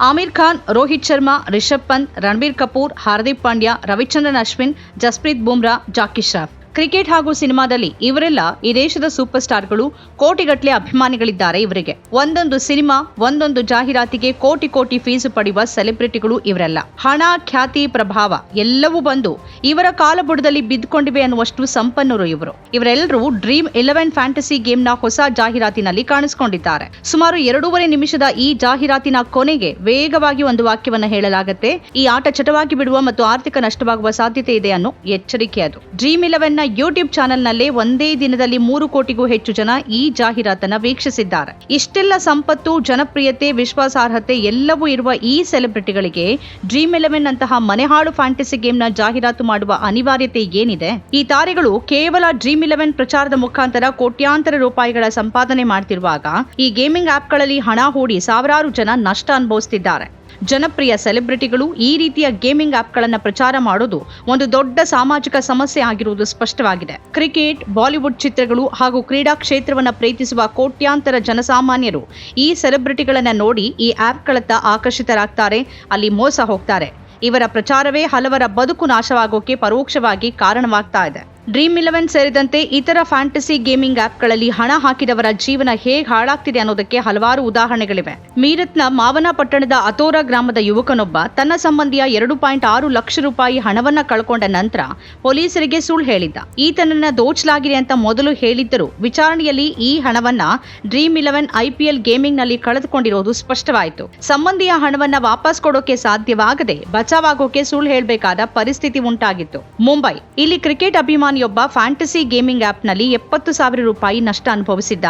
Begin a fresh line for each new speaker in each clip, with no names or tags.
Aamir Khan Rohit Sharma Rishabh Pant Ranbir Kapoor Hardik Pandya Ravichandran Ashwin Jasprit Bumrah Jackie Shroff cricket ಹಾಗೂ ಸಿನಿಮಾದಲ್ಲಿ ಇವರೆಲ್ಲ ಈ ದೇಶದ ಸೂಪರ್ ಸ್ಟಾರ್ಗಳು ಕೋಟಿಗಟ್ಟಲೆ ಅಭಿಮಾನಿಗಳಿದ್ದಾರೆ ಇವರಿಗೆ. ಒಂದೊಂದು ಸಿನಿಮಾ, ಒಂದೊಂದು ಜಾಹೀರಾತಿಗೆ ಕೋಟಿ ಕೋಟಿ ಫೀಸು ಪಡೆಯುವ ಸೆಲೆಬ್ರಿಟಿಗಳು ಇವರೆಲ್ಲ. ಹಣ, ಖ್ಯಾತಿ, ಪ್ರಭಾವ ಎಲ್ಲವೂ ಬಂದು ಇವರ ಕಾಲಬುಡದಲ್ಲಿ ಬಿದ್ದುಕೊಂಡಿವೆ ಅನ್ನುವಷ್ಟು ಸಂಪನ್ನರು ಇವರು. ಇವರೆಲ್ಲರೂ ಡ್ರೀಮ್ ಇಲೆವೆನ್ ಫ್ಯಾಂಟಸಿ ಗೇಮ್ನ ಹೊಸ ಜಾಹೀರಾತಿನಲ್ಲಿ ಕಾಣಿಸಿಕೊಂಡಿದ್ದಾರೆ. ಸುಮಾರು ಎರಡೂವರೆ ನಿಮಿಷದ ಈ ಜಾಹೀರಾತಿನ ಕೊನೆಗೆ ವೇಗವಾಗಿ ಒಂದು ವಾಕ್ಯವನ್ನು ಹೇಳಲಾಗುತ್ತೆ. ಈ ಆಟ ಚಟವಾಗಿ ಬಿಡುವ ಮತ್ತು ಆರ್ಥಿಕ ನಷ್ಟವಾಗುವ ಸಾಧ್ಯತೆ ಇದೆ ಅನ್ನೋ ಎಚ್ಚರಿಕೆ ಅದು. ಡ್ರೀಮ್ ಇಲೆವೆನ್ ನ ಯೂಟ್ಯೂಬ್ ಚಾನೆಲ್ನಲ್ಲೇ ಒಂದೇ ದಿನದಲ್ಲಿ ಮೂರು ಕೋಟಿಗೂ ಹೆಚ್ಚು ಜನ ಈ ಜಾಹೀರಾತನ್ನ ವೀಕ್ಷಿಸಿದ್ದಾರೆ. ಇಷ್ಟೆಲ್ಲ ಸಂಪತ್ತು, ಜನಪ್ರಿಯತೆ, ವಿಶ್ವಾಸಾರ್ಹತೆ ಎಲ್ಲವೂ ಇರುವ ಈ ಸೆಲೆಬ್ರಿಟಿಗಳಿಗೆ ಡ್ರೀಮ್ ಇಲೆವೆನ್ ಅಂತಹ ಮನೆಹಾಳು ಫ್ಯಾಂಟಸಿ ಗೇಮ್ನ ಜಾಹೀರಾತು ಮಾಡುವ ಅನಿವಾರ್ಯತೆ ಏನಿದೆ? ಈ ತಾರೆಗಳು ಕೇವಲ ಡ್ರೀಮ್ ಇಲೆವೆನ್ ಪ್ರಚಾರದ ಮುಖಾಂತರ ಕೋಟ್ಯಾಂತರ ರೂಪಾಯಿಗಳ ಸಂಪಾದನೆ ಮಾಡ್ತಿರುವಾಗ ಈ ಗೇಮಿಂಗ್ ಆಪ್ಗಳಲ್ಲಿ ಹಣ ಹೂಡಿ ಸಾವಿರಾರು ಜನ ನಷ್ಟ ಅನುಭವಿಸುತ್ತಿದ್ದಾರೆ ಜನಪ್ರಿಯ ಸೆಲೆಬ್ರಿಟಿಗಳು ಈ ರೀತಿಯ ಗೇಮಿಂಗ್ ಆಪ್ಗಳನ್ನು ಪ್ರಚಾರ ಮಾಡೋದು ಒಂದು ದೊಡ್ಡ ಸಾಮಾಜಿಕ ಸಮಸ್ಯೆ ಆಗಿರುವುದು ಸ್ಪಷ್ಟವಾಗಿದೆ. ಕ್ರಿಕೆಟ್, ಬಾಲಿವುಡ್ ಚಿತ್ರಗಳು ಹಾಗೂ ಕ್ರೀಡಾ ಕ್ಷೇತ್ರವನ್ನು ಪ್ರೀತಿಸುವ ಕೋಟ್ಯಾಂತರ ಜನಸಾಮಾನ್ಯರು ಈ ಸೆಲೆಬ್ರಿಟಿಗಳನ್ನು ನೋಡಿ ಈ ಆ್ಯಪ್ಗಳತ್ತ ಆಕರ್ಷಿತರಾಗ್ತಾರೆ, ಅಲ್ಲಿ ಮೋಸ ಹೋಗ್ತಾರೆ. ಇವರ ಪ್ರಚಾರವೇ ಹಲವರ ಬದುಕು ನಾಶವಾಗೋಕೆ ಪರೋಕ್ಷವಾಗಿ ಕಾರಣವಾಗ್ತಾ ಇದೆ. ಡ್ರೀಮ್ ಇಲೆವೆನ್ ಸೇರಿದಂತೆ ಇತರ ಫ್ಯಾಂಟಸಿ ಗೇಮಿಂಗ್ ಆಪ್ಗಳಲ್ಲಿ ಹಣ ಹಾಕಿದವರ ಜೀವನ ಹೇಗೆ ಹಾಳಾಗ್ತಿದೆ ಅನ್ನೋದಕ್ಕೆ ಹಲವಾರು ಉದಾಹರಣೆಗಳಿವೆ. ಮೀರತ್ನ ಮಾವನ ಪಟ್ಟಣದ ಅತೋರ ಗ್ರಾಮದ ಯುವಕನೊಬ್ಬ ತನ್ನ ಸಂಬಂಧಿಯ ಎರಡು ಪಾಯಿಂಟ್ ಆರು ಲಕ್ಷ ರೂಪಾಯಿ ಹಣವನ್ನ ಕಳ್ಕೊಂಡ ನಂತರ ಪೊಲೀಸರಿಗೆ ಸುಳ್ಳು ಹೇಳಿದ್ದ. ಈತನನ್ನ ದೋಚಲಾಗಿದೆ ಅಂತ ಮೊದಲು ಹೇಳಿದ್ದರು ವಿಚಾರಣೆಯಲ್ಲಿ ಈ ಹಣವನ್ನ ಡ್ರೀಮ್ ಇಲೆವೆನ್ ಐಪಿಎಲ್ ಗೇಮಿಂಗ್ನಲ್ಲಿ ಕಳೆದುಕೊಂಡಿರೋದು ಸ್ಪಷ್ಟವಾಯಿತು. ಸಂಬಂಧಿಯ ಹಣವನ್ನ ವಾಪಸ್ ಕೊಡೋಕೆ ಸಾಧ್ಯವಾಗದೆ ಬಚಾವಾಗೋಕೆ ಸುಳ್ಳು ಹೇಳಬೇಕಾದ ಪರಿಸ್ಥಿತಿ ಉಂಟಾಗಿತ್ತು. ಮುಂಬೈ, ಇಲ್ಲಿ ಕ್ರಿಕೆಟ್ ಅಭಿಮಾನಿಯೊಬ್ಬ ಫ್ಯಾಂಟಸಿ ಗೇಮಿಂಗ್ ಆಪ್ನಲ್ಲಿ ಎಪ್ಪತ್ತು ಸಾವಿರ ರೂಪಾಯಿ ನಷ್ಟ ಅನುಭವಿಸಿದ್ದ.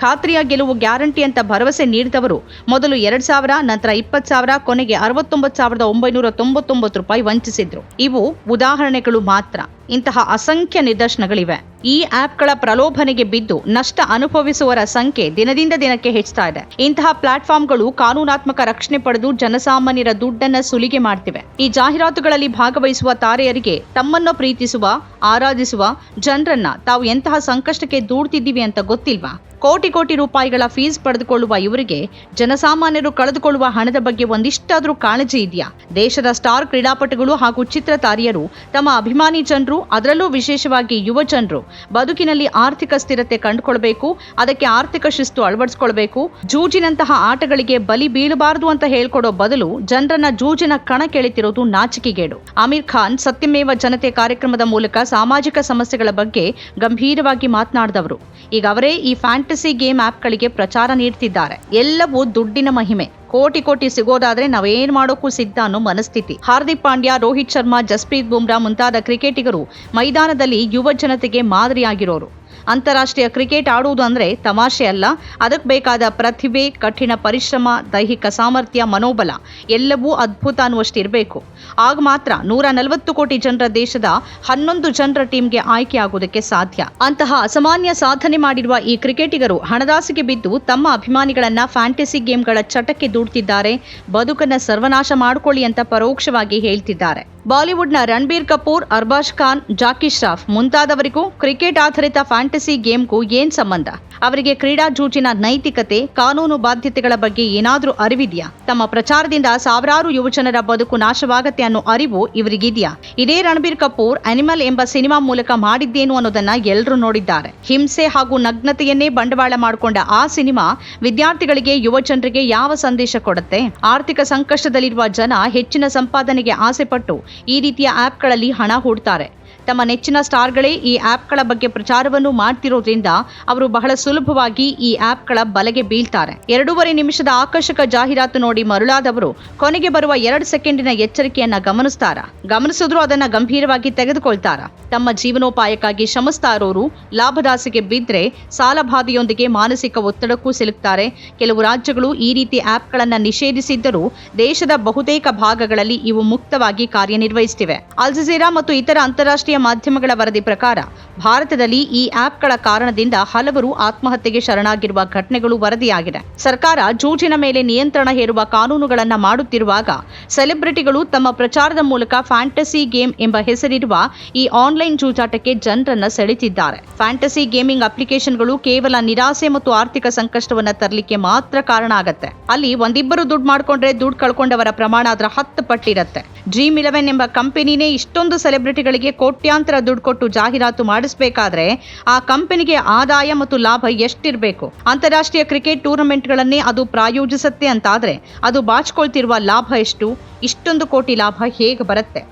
ಖಾತ್ರಿಯ ಗೆಲುವು ಗ್ಯಾರಂಟಿ ಅಂತ ಭರವಸೆ ನೀಡಿದವರು. ಮೊದಲು ಎರಡ್ ಸಾವಿರ, ನಂತರ ಇಪ್ಪತ್ತು ಸಾವಿರ, ಕೊನೆಗೆ ಅರವತ್ತೊಂಬತ್ತು ಸಾವಿರದ ಒಂಬೈನೂರ ತೊಂಬತ್ತೊಂಬತ್ತು ರೂಪಾಯಿ ವಂಚಿಸಿದ್ರು. ಇವು ಉದಾಹರಣೆಗಳು ಮಾತ್ರ. ಇಂತಹ ಅಸಂಖ್ಯ ನಿದರ್ಶನಗಳಿವೆ. ಈ ಆಪ್ಗಳ ಪ್ರಲೋಭನೆಗೆ ಬಿದ್ದು ನಷ್ಟ ಅನುಭವಿಸುವರ ಸಂಖ್ಯೆ ದಿನದಿಂದ ದಿನಕ್ಕೆ ಹೆಚ್ಚುತ್ತಾ ಇದೆ. ಇಂತಹ ಪ್ಲಾಟ್ಫಾರ್ಮ್ಗಳು ಕಾನೂನಾತ್ಮಕ ರಕ್ಷಣೆ ಪಡೆದು ಜನಸಾಮಾನ್ಯರ ದುಡ್ಡನ್ನ ಸುಲಿಗೆ ಮಾಡ್ತಿವೆ. ಈ ಜಾಹೀರಾತುಗಳಲ್ಲಿ ಭಾಗವಹಿಸುವ ತಾರೆಯರಿಗೆ ತಮ್ಮನ್ನು ಪ್ರೀತಿಸುವ, ಆರಾಧಿಸುವ ಜನರನ್ನ ತಾವು ಎಂತಹ ಸಂಕಷ್ಟಕ್ಕೆ ದೂಡ್ತಿದ್ದೀವಿ ಅಂತ ಗೊತ್ತಿಲ್ವಾ? ಕೋಟಿ ಕೋಟಿ ರೂಪಾಯಿಗಳ ಫೀಸ್ ಪಡೆದುಕೊಳ್ಳುವ ಇವರಿಗೆ ಜನಸಾಮಾನ್ಯರು ಕಳೆದುಕೊಳ್ಳುವ ಹಣದ ಬಗ್ಗೆ ಒಂದಿಷ್ಟಾದರೂ ಕಾಳಜಿ ಇದೆಯಾ? ದೇಶದ ಸ್ಟಾರ್ ಕ್ರೀಡಾಪಟುಗಳು ಹಾಗೂ ಚಿತ್ರ ತಾರಿಯರು ತಮ್ಮ ಅಭಿಮಾನಿ ಜನರು, ಅದರಲ್ಲೂ ವಿಶೇಷವಾಗಿ ಯುವ ಜನರು, ಬದುಕಿನಲ್ಲಿ ಆರ್ಥಿಕ ಸ್ಥಿರತೆ ಕಂಡುಕೊಳ್ಬೇಕು, ಅದಕ್ಕೆ ಆರ್ಥಿಕ ಶಿಸ್ತು ಅಳವಡಿಸಿಕೊಳ್ಬೇಕು, ಜೂಜಿನಂತಹ ಆಟಗಳಿಗೆ ಬಲಿ ಬೀಳಬಾರದು ಅಂತ ಹೇಳ್ಕೊಡೋ ಬದಲು ಜನರನ್ನ ಜೂಜಿನ ಕಣ ಕೆಳಿತಿರೋದು ನಾಚಿಕೆಗೇಡು. ಆಮೀರ್ ಖಾನ್ ಸತ್ಯಮೇವ ಜನತೆ ಕಾರ್ಯಕ್ರಮದ ಮೂಲಕ ಸಾಮಾಜಿಕ ಸಮಸ್ಯೆಗಳ ಬಗ್ಗೆ ಗಂಭೀರವಾಗಿ ಮಾತನಾಡಿದವರು. ಈಗ ಅವರೇ ಈ ಫ್ಯಾಂಟಸಿ ಗೇಮ್ ಆಪ್ಗಳಿಗೆ ಪ್ರಚಾರ ನೀಡ್ತಿದ್ದಾರೆ. ಎಲ್ಲವೂ ದುಡ್ಡಿನ ಮಹಿಮೆ. ಕೋಟಿ ಕೋಟಿ ಸಿಗೋದಾದ್ರೆ ನಾವೇನ್ ಮಾಡೋಕ್ಕೂ ಸಿದ್ಧ ಅನ್ನೋ ಮನಸ್ಥಿತಿ. ಹಾರ್ದಿಕ್ ಪಾಂಡ್ಯ, ರೋಹಿತ್ ಶರ್ಮಾ, ಜಸ್ಪ್ರೀತ್ ಬುಮ್ರಾ ಮುಂತಾದ ಕ್ರಿಕೆಟಿಗರು ಮೈದಾನದಲ್ಲಿ ಯುವ ಜನತೆಗೆ ಮಾದರಿಯಾಗಿರೋರು. ಅಂತಾರಾಷ್ಟ್ರೀಯ ಕ್ರಿಕೆಟ್ ಆಡುವುದು ಅಂದ್ರೆ ತಮಾಷೆ ಅಲ್ಲ. ಅದಕ್ಕೆ ಬೇಕಾದ ಪ್ರತಿಭೆ, ಕಠಿಣ ಪರಿಶ್ರಮ, ದೈಹಿಕ ಸಾಮರ್ಥ್ಯ, ಮನೋಬಲ ಎಲ್ಲವೂ ಅದ್ಭುತ ಅನ್ನುವಷ್ಟು ಇರಬೇಕು ಆಗ ಮಾತ್ರ ನೂರ ನಲವತ್ತು ಕೋಟಿ ಜನರ ದೇಶದ ಹನ್ನೊಂದು ಜನರ ಟೀಮ್ಗೆ ಆಯ್ಕೆಯಾಗುವುದಕ್ಕೆ ಸಾಧ್ಯ. ಅಂತಹ ಅಸಾಮಾನ್ಯ ಸಾಧನೆ ಮಾಡಿರುವ ಈ ಕ್ರಿಕೆಟಿಗರು ಹಣದಾಸಿಗೆ ಬಿದ್ದು ತಮ್ಮ ಅಭಿಮಾನಿಗಳನ್ನ ಫ್ಯಾಂಟಸಿ ಗೇಮ್ಗಳ ಚಟಕ್ಕೆ ದೂಡ್ತಿದ್ದಾರೆ. ಬದುಕನ್ನ ಸರ್ವನಾಶ ಮಾಡಿಕೊಳ್ಳಿ ಅಂತ ಪರೋಕ್ಷವಾಗಿ ಹೇಳ್ತಿದ್ದಾರೆ. ಬಾಲಿವುಡ್ನ ರಣಬೀರ್ ಕಪೂರ್ ಅರ್ಬಾಜ್ ಖಾನ್, ಜಾಕಿ ಶ್ರಾಫ್ ಮುಂತಾದವರಿಗೂ ಕ್ರಿಕೆಟ್ ಆಧಾರಿತ ಫ್ಯಾಂಟಸಿ ಗೇಮ್ಗೂ ಏನ್ ಸಂಬಂಧ? ಅವರಿಗೆ ಕ್ರೀಡಾ ಜೂಜಿನ ನೈತಿಕತೆ, ಕಾನೂನು ಬಾಧ್ಯತೆಗಳ ಬಗ್ಗೆ ಏನಾದರೂ ಅರಿವಿದೆಯಾ? ತಮ್ಮ ಪ್ರಚಾರದಿಂದ ಸಾವಿರಾರು ಯುವಜನರ ಬದುಕು ನಾಶವಾಗತ್ತೆ ಅನ್ನೋ ಅರಿವು ಇವರಿಗಿದೆಯಾ? ಇದೇ ರಣಬೀರ್ ಕಪೂರ್ ಅನಿಮಲ್ ಎಂಬ ಸಿನಿಮಾ ಮೂಲಕ ಮಾಡಿದ್ದೇನು ಅನ್ನೋದನ್ನ ಎಲ್ಲರೂ ನೋಡಿದ್ದಾರೆ. ಹಿಂಸೆ ಹಾಗೂ ನಗ್ನತೆಯನ್ನೇ ಬಂಡವಾಳ ಮಾಡಿಕೊಂಡ ಆ ಸಿನಿಮಾ ವಿದ್ಯಾರ್ಥಿಗಳಿಗೆ ಯುವ ಜನರಿಗೆ ಯಾವ ಸಂದೇಶ ಕೊಡುತ್ತೆ? ಆರ್ಥಿಕ ಸಂಕಷ್ಟದಲ್ಲಿರುವ ಜನ ಹೆಚ್ಚಿನ ಸಂಪಾದನೆಗೆ ಆಸೆಪಟ್ಟು ಈ ರೀತಿಯ ಆಪ್ಗಳಲ್ಲಿ ಹಣ ಹೂಡ್ತಾರೆ. ತಮ್ಮ ನೆಚ್ಚಿನ ಸ್ಟಾರ್ಗಳೇ ಈ ಆಪ್ಗಳ ಬಗ್ಗೆ ಪ್ರಚಾರವನ್ನು ಮಾಡ್ತಿರೋದ್ರಿಂದ ಅವರು ಬಹಳ ಸುಲಭವಾಗಿ ಈ ಆಪ್ಗಳ ಬಲೆಗೆ ಬೀಳ್ತಾರೆ. ಎರಡೂವರೆ ನಿಮಿಷದ ಆಕರ್ಷಕ ಜಾಹೀರಾತು ನೋಡಿ ಮರುಳಾದವರು ಕೊನೆಗೆ ಬರುವ ಎರಡು ಸೆಕೆಂಡಿನ ಎಚ್ಚರಿಕೆಯನ್ನ ಗಮನಿಸ್ತಾರ. ಗಮನಿಸಿದ್ರು ಅದನ್ನ ಗಂಭೀರವಾಗಿ ತೆಗೆದುಕೊಳ್ತಾರ. ತಮ್ಮ ಜೀವನೋಪಾಯಕ್ಕಾಗಿ ಶ್ರಮಿಸ್ತಾ ಇರೋರು ಲಾಭದಾಸೆಗೆ ಬಿದ್ರೆ ಸಾಲಬಾಧೆಯೊಂದಿಗೆ ಮಾನಸಿಕ ಒತ್ತಡಕ್ಕೂ ಸಿಲುಕ್ತಾರೆ. ಕೆಲವು ರಾಜ್ಯಗಳು ಈ ರೀತಿ ಆಪ್ಗಳನ್ನ ನಿಷೇಧಿಸಿದ್ದರೂ ದೇಶದ ಬಹುತೇಕ ಭಾಗಗಳಲ್ಲಿ ಇವು ಮುಕ್ತವಾಗಿ ಕಾರ್ಯನಿರ್ವಹಿಸುತ್ತಿವೆ ಅಲ್ಜಜೀರಾ ಮತ್ತು ಇತರ ಅಂತಾರಾಷ್ಟ್ರೀಯ ಅಂತಾರಾಷ್ಟ್ರೀಯ ಮಾಧ್ಯಮಗಳ ವರದಿ ಪ್ರಕಾರ ಭಾರತದಲ್ಲಿ ಈ ಆಪ್ಗಳ ಕಾರಣದಿಂದ ಹಲವರು ಆತ್ಮಹತ್ಯೆಗೆ ಶರಣಾಗಿರುವ ಘಟನೆಗಳು ವರದಿಯಾಗಿದೆ. ಸರ್ಕಾರ ಜೂಜಿನ ಮೇಲೆ ನಿಯಂತ್ರಣ ಹೇರುವ ಕಾನೂನುಗಳನ್ನು ಮಾಡುತ್ತಿರುವಾಗ ಸೆಲೆಬ್ರಿಟಿಗಳು ತಮ್ಮ ಪ್ರಚಾರದ ಮೂಲಕ ಫ್ಯಾಂಟಸಿ ಗೇಮ್ ಎಂಬ ಹೆಸರಿರುವ ಈ ಆನ್ಲೈನ್ ಜೂಜಾಟಕ್ಕೆ ಜನರನ್ನ ಸೆಳೆತಿದ್ದಾರೆ. ಫ್ಯಾಂಟಸಿ ಗೇಮಿಂಗ್ ಅಪ್ಲಿಕೇಶನ್ಗಳು ಕೇವಲ ನಿರಾಸೆ ಮತ್ತು ಆರ್ಥಿಕ ಸಂಕಷ್ಟವನ್ನ ತರಲಿಕ್ಕೆ ಮಾತ್ರ ಕಾರಣ ಆಗತ್ತೆ. ಅಲ್ಲಿ ಒಂದಿಬ್ಬರು ದುಡ್ಡು ಮಾಡ್ಕೊಂಡ್ರೆ ದುಡ್ಡು ಕಳ್ಕೊಂಡವರ ಪ್ರಮಾಣ ಅದರ ಹತ್ತು ಪಟ್ಟಿರತ್ತೆ. ಡ್ರೀಮ್ ಇಲೆವೆನ್ ಎಂಬ ಕಂಪನಿನೇ ಇಷ್ಟೊಂದು ಸೆಲೆಬ್ರಿಟಿಗಳಿಗೆ ಕೋಟ್ಯಾಂತರ ದುಡ್ಡು ಕೊಟ್ಟು ಜಾಹೀರಾತು ಮಾಡಿಸಬೇಕಾದ್ರೆ ಆ ಕಂಪನಿಗೆ ಆದಾಯ ಮತ್ತು ಲಾಭ ಎಷ್ಟಿರಬೇಕು? ಅಂತಾರಾಷ್ಟ್ರೀಯ ಕ್ರಿಕೆಟ್ ಟೂರ್ನಮೆಂಟ್ಗಳನ್ನೇ ಅದು ಪ್ರಾಯೋಜಿಸುತ್ತೆ ಅಂತಾದರೆ ಅದು ಬಾಚ್ಕೊಳ್ತಿರುವ ಲಾಭ ಎಷ್ಟು? ಇಷ್ಟೊಂದು ಕೋಟಿ ಲಾಭ ಹೇಗೆ ಬರುತ್ತೆ?